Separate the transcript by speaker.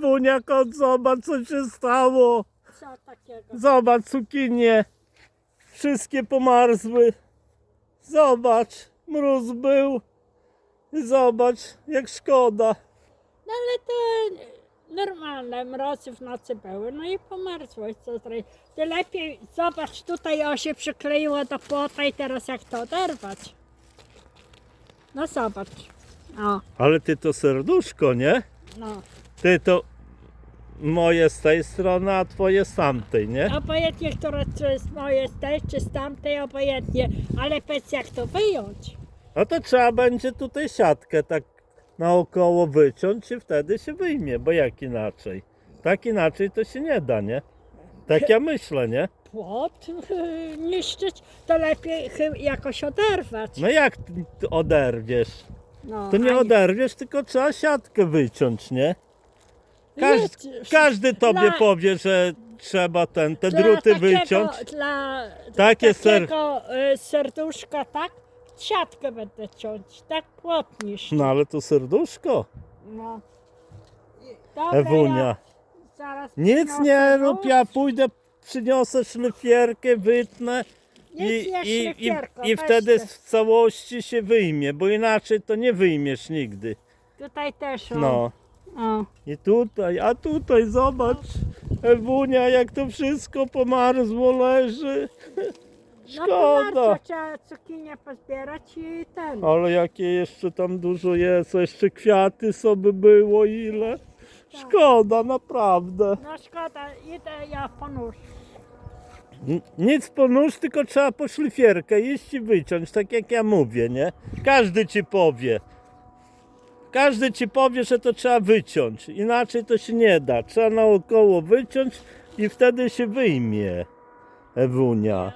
Speaker 1: Wunia kot, zobacz co się stało.
Speaker 2: Co takiego?
Speaker 1: Zobacz cukinie. Wszystkie pomarzły. Zobacz, mróz był. I Zobacz, jak szkoda.
Speaker 2: No ale to normalne, mrozy w nocy były, no i pomarzłeś, co zrobić. Ty lepiej, zobacz, tutaj o się przykleiło do płota i teraz jak to oderwać? No zobacz. O,
Speaker 1: Ale ty to serduszko, nie?
Speaker 2: no.
Speaker 1: Ty to moje z tej strony, a twoje z tamtej, nie?
Speaker 2: Obojętnie, które czy jest moje z tej, czy z tamtej, obojętnie. Ale powiedz, jak to wyjąć?
Speaker 1: No to trzeba będzie tutaj siatkę tak naokoło wyciąć i wtedy się wyjmie, bo jak inaczej? Tak inaczej to się nie da, nie? Tak ja myślę, nie?
Speaker 2: Płot niszczyć, to lepiej chy- jakoś oderwać.
Speaker 1: No jak ty oderwiesz?
Speaker 2: No,
Speaker 1: To nie oderwiesz, tylko trzeba siatkę wyciąć, nie? Każ,
Speaker 2: Jedź,
Speaker 1: każdy tobie
Speaker 2: dla-
Speaker 1: powie, że trzeba ten, te
Speaker 2: Dla
Speaker 1: druty
Speaker 2: takiego,
Speaker 1: wyciąć.
Speaker 2: Dla
Speaker 1: Takie ser-
Speaker 2: takiego y, serduszka, tak? Siatkę będę ciąć, tak płot niszczyć.
Speaker 1: No ale to serduszko,
Speaker 2: No. Dobra,
Speaker 1: Ewunia.
Speaker 2: ja zaraz
Speaker 1: Nic
Speaker 2: przyniosę
Speaker 1: nie
Speaker 2: nóż.
Speaker 1: rób, ja pójdę, przyniosę szlifierkę, wytnę i, i, i, i
Speaker 2: weź
Speaker 1: wtedy w całości się wyjmie, bo inaczej to nie wyjmiesz nigdy.
Speaker 2: Tutaj też, o.
Speaker 1: No
Speaker 2: o.
Speaker 1: i tutaj, a tutaj zobacz, Ewunia, jak to wszystko pomarzło leży.
Speaker 2: No to
Speaker 1: Szkoda.
Speaker 2: trzeba cukinię pozbierać i ten.
Speaker 1: Ale jakie jeszcze tam dużo jest, jeszcze kwiaty sobie było, ile. Szkoda, naprawdę.
Speaker 2: No szkoda, idę ja po nóż.
Speaker 1: N- Nic po nóż, tylko trzeba po szlifierkę iść i wyciąć, tak jak ja mówię, nie? Każdy ci powie. Każdy ci powie, że to trzeba wyciąć. Inaczej to się nie da. Trzeba naokoło wyciąć i wtedy się wyjmie. Ewunia.